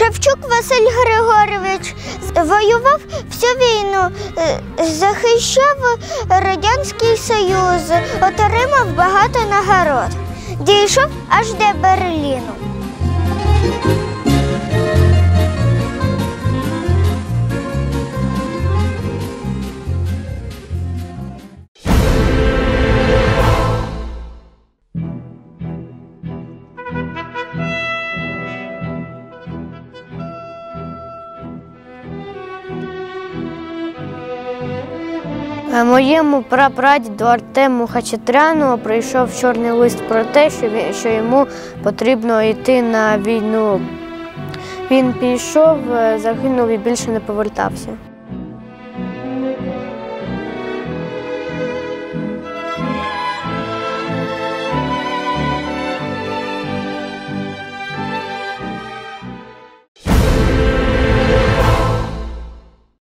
Василь Григорович воював всю війну, е, захищав Радянський Союз, отримав багато нагород. Дійшов аж до Берліну. Моєму прапрадіду Артему Хачатряну прийшов чорний лист про те, що, він, що йому потрібно йти на війну. Він пішов, е, загинув і більше не повертався.